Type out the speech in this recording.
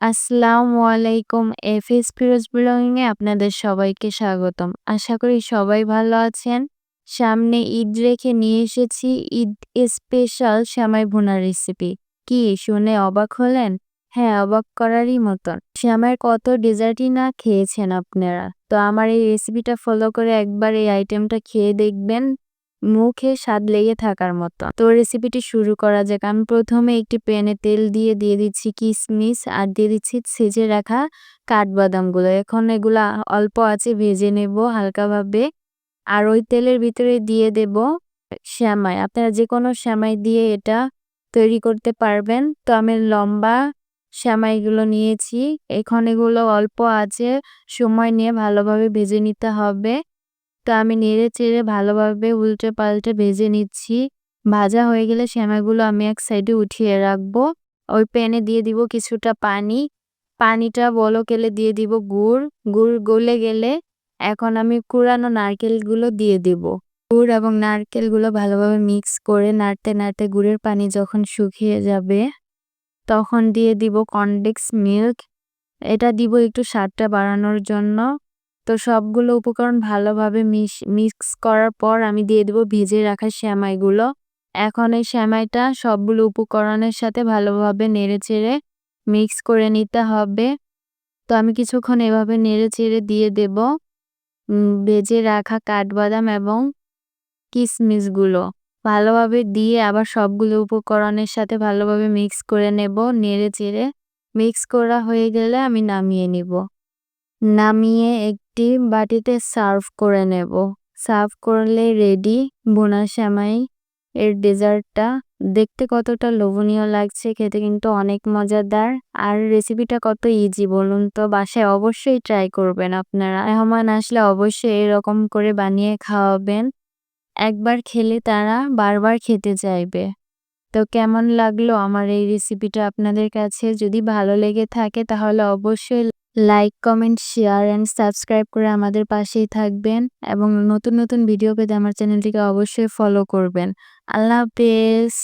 আসসালামু আলাইকুম, FS Firoz blogging এ আপনাদের সবাইকে স্বাগতম। আশা করি সবাই ভালো আছেন। সামনে ঈদ রেখে নিয়ে এসেছি, ঈদ স্পেশাল শ্যামাই ভুনার রেসিপি কি শুনে অবাক হলেন? হ্যাঁ অবাক করারই মতন। শ্যামাইয়ের কত ডেজার্টই না খেয়েছেন আপনারা। তো আমার এই রেসিপিটা ফলো করে একবার এই আইটেমটা খেয়ে দেখবেন। মুখে স্বাদ লেগে থাকার মতো। তো রেসিপিটি শুরু করা যাক। আমি প্রথমে একটি প্যানে তেল দিয়ে দিয়ে দিচ্ছি কিশমিশ আর দিয়ে দিচ্ছি সেজে রাখা কাঠবাদামগুলো। এখন এগুলা অল্প আছে ভেজে নেব হালকাভাবে। আর ওই তেলের ভিতরে দিয়ে দেব শ্যামাই। আপনারা যে কোনো শ্যামাই দিয়ে এটা তৈরি করতে পারবেন। তো আমি লম্বা শ্যামাইগুলো নিয়েছি। এখন এগুলো অল্প আছে সময় নিয়ে ভালোভাবে ভেজে নিতে হবে। তো আমি নেড়ে চেড়ে ভালোভাবে উল্টে পাল্টে ভেজে নিচ্ছি। ভাজা হয়ে গেলে শ্যামাগুলো আমি এক সাইডে উঠিয়ে রাখব। ওই প্যানে দিয়ে দিব কিছুটা পানি। পানিটা বলো গেলে দিয়ে দিব গুড়। গুড় গলে গেলে এখন আমি কুড়ানো নারকেলগুলো দিয়ে দিব। গুড় এবং নারকেলগুলো ভালোভাবে মিক্স করে নাড়তে নাড়তে গুড়ের পানি যখন শুকিয়ে যাবে, তখন দিয়ে দিব কনডেক্স মিল্ক এটা দিব একটু স্বাদটা বাড়ানোর জন্য। তো সবগুলো উপকরণ ভালোভাবে মিক্স করার পর আমি দিয়ে দেবো ভেজে রাখা শ্যামাইগুলো। এখন এই শ্যামাইটা সবগুলো উপকরণের সাথে ভালোভাবে নেড়ে চেড়ে মিক্স করে নিতে হবে। তো আমি কিছুক্ষণ এভাবে নেড়ে চেড়ে দিয়ে দেব ভেজে রাখা কাঠবাদাম এবং কিশমিশগুলো ভালোভাবে দিয়ে আবার সবগুলো উপকরণের সাথে ভালোভাবে মিক্স করে নেব, নেড়ে চেড়ে। মিক্স করা হয়ে গেলে আমি নামিয়ে নিব। নামিয়ে একটি বাটিতে সার্ভ করে নেব। সার্ভ করলে রেডি, বোনা শ্যামাই এর ডেজার্টটা। দেখতে কতটা লোভনীয় লাগছে, খেতে কিন্তু অনেক মজাদার। আর রেসিপিটা কত ইজি বলুন তো, বাসায় অবশ্যই ট্রাই করবেন আপনারা। মেহমান আসলে অবশ্যই এরকম করে বানিয়ে খাওয়াবেন। একবার খেলে তারা বারবার খেতে চাইবে। তো কেমন লাগল আমার এই রেসিপিটা আপনাদের কাছে? যদি ভালো লেগে থাকে তাহলে অবশ্যই like comment share and subscribe করে আমাদের পাশেই থাকবেন এবং নতুন নতুন ভিডিও পেতে আমার চ্যানেলটিকে অবশ্যই ফলো করবেন। আল্লাহ হাফেজ।